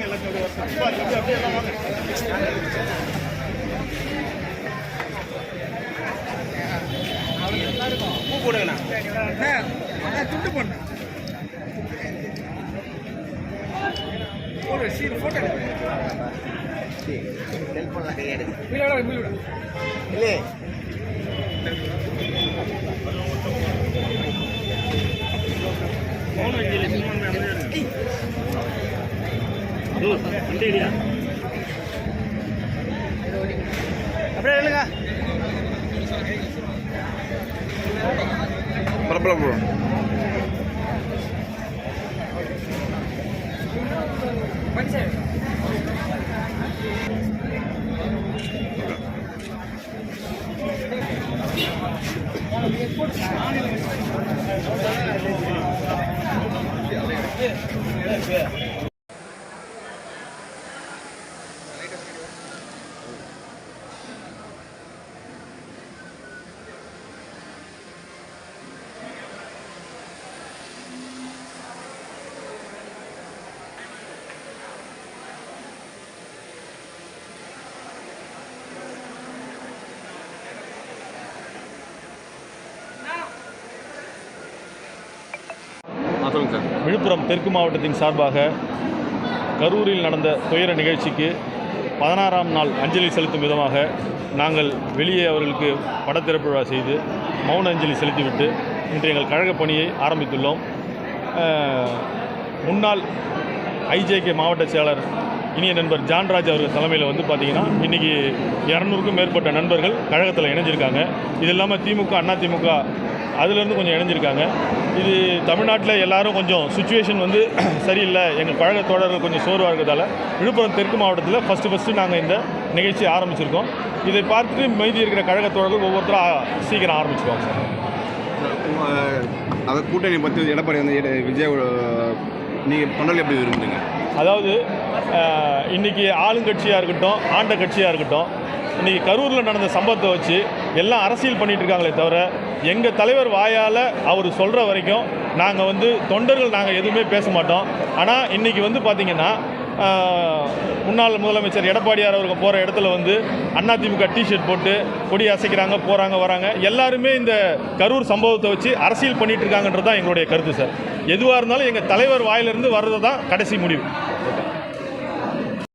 பசங்க. அப்படியே எல்லாம் வாங்க பூ போடுங்கண்ணா துண்டு போடுங்க போடு சீன் போட்டோ செல்போன்ல கையெடு இல்லை இல்லை இல்லை அப்படியே இல்லைங்க பரப்பரம் ப்ரோ ஆ சொல்லுங்கள் சார். விழுப்புரம் தெற்கு மாவட்டத்தின் சார்பாக கரூரில் நடந்த துயர நிகழ்ச்சிக்கு பதினாறாம் நாள் அஞ்சலி செலுத்தும் விதமாக நாங்கள் வெளியே அவர்களுக்கு படத்திறப்பு விழா செய்து மௌன அஞ்சலி செலுத்திவிட்டு இன்று எங்கள் கழக பணியை ஆரம்பித்துள்ளோம். முன்னாள் ஐஜேகே மாவட்ட செயலர் இனிய நண்பர் ஜான்ராஜ் அவர்கள் தலைமையில் வந்து பார்த்திங்கன்னா இன்றைக்கி இரநூறுக்கும் மேற்பட்ட நண்பர்கள் கழகத்தில் இணைஞ்சிருக்காங்க. இது இல்லாமல் திமுக அண்ணா திமுக அதுலேருந்து கொஞ்சம் இணைஞ்சிருக்காங்க. இது தமிழ்நாட்டில் எல்லாரும் கொஞ்சம் சுச்சுவேஷன் வந்து சரியில்லை. எங்கள் கழக தோழர்கள் கொஞ்சம் சோர்வாக இருக்கிறதால விழுப்புரம் தெற்கு மாவட்டத்தில் ஃபஸ்ட்டு ஃபஸ்ட்டு நாங்கள் இந்த நிகழ்ச்சி ஆரம்பிச்சிருக்கோம். இதை பார்த்துட்டு மீதி இருக்கிற கழக தோழர்கள் ஒவ்வொருத்தராக சீக்கிரம் ஆரம்பிச்சிருவாங்க சார். அதை கூட்டணி பற்றி எடப்பாடி வந்து விஜய் நீங்கள் பண்ணல எப்படி விரும்புறீங்க? அதாவது அஹ், இன்னைக்கு ஆளுங்கட்சியாக இருக்கட்டும் ஆண்ட கட்சியாக இருக்கட்டும் இன்னைக்கு கரூரில் நடந்த சம்பவத்தை வச்சு எல்லாம் அரசியல் பண்ணிட்டு இருக்காங்களே தவிர எங்கள் தலைவர் வாயால் அவர் சொல்கிற வரைக்கும் நாங்கள் வந்து தொண்டர்கள் நாங்கள் எதுவுமே பேச மாட்டோம். ஆனால் இன்றைக்கி வந்து பார்த்திங்கன்னா முன்னாள் முதலமைச்சர் எடப்பாடியார் அவர்கள் போகிற இடத்துல வந்து அதிமுக டிஷர்ட் போட்டு கொடி அசைக்கிறாங்க போகிறாங்க வராங்க. எல்லாருமே இந்த கரூர் சம்பவத்தை வச்சு அரசியல் பண்ணிட்டு இருக்காங்கன்றது தான் எங்களுடைய கருத்து சார். எதுவாக இருந்தாலும் எங்கள் தலைவர் வாயிலிருந்து வர்றது தான் கடைசி முடிவு.